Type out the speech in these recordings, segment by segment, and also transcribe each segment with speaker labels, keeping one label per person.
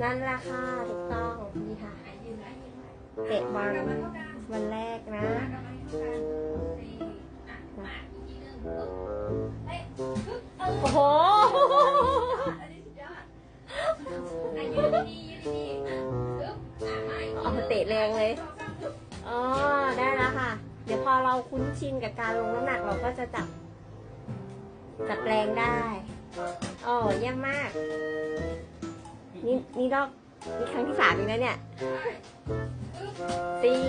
Speaker 1: นั่นแหละค่ะถูกต้องนี่ค่ะเตะบอลวันแรกนะโอ้โหเอาเตะแรงเลยอ๋อได้แล้วค่ะ เดี๋ยวพอเราคุ้นชินกับการลงน้ำหนักเราก็จะจับจับแรงได้ โอ้เยี่ยมมาก นี่นี่รอบนี่ครั้งที่สามเองนะเนี่ยสี่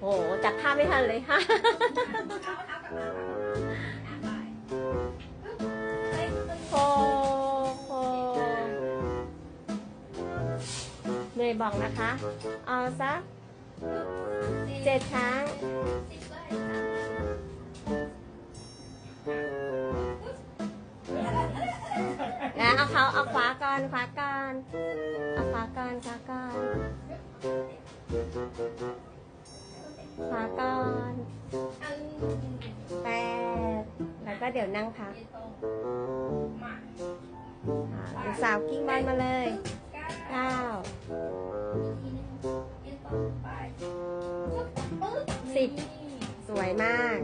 Speaker 1: โอ้โหจับภาพไม่ทันเลยค่ะโอ้โหเหนื่อยบอกนะคะ เอาสักเจ็ดครั้ง เขาเอาขวาก่อนขวาก่อนเอาขวาก่อนขวาก่อนขวาก่อนแปดแล้วก็เดี๋ยวนั่งพักอ่าเดี๋ยวสาวกิ้งบอลมาเลยเก้าสิบสวยมาก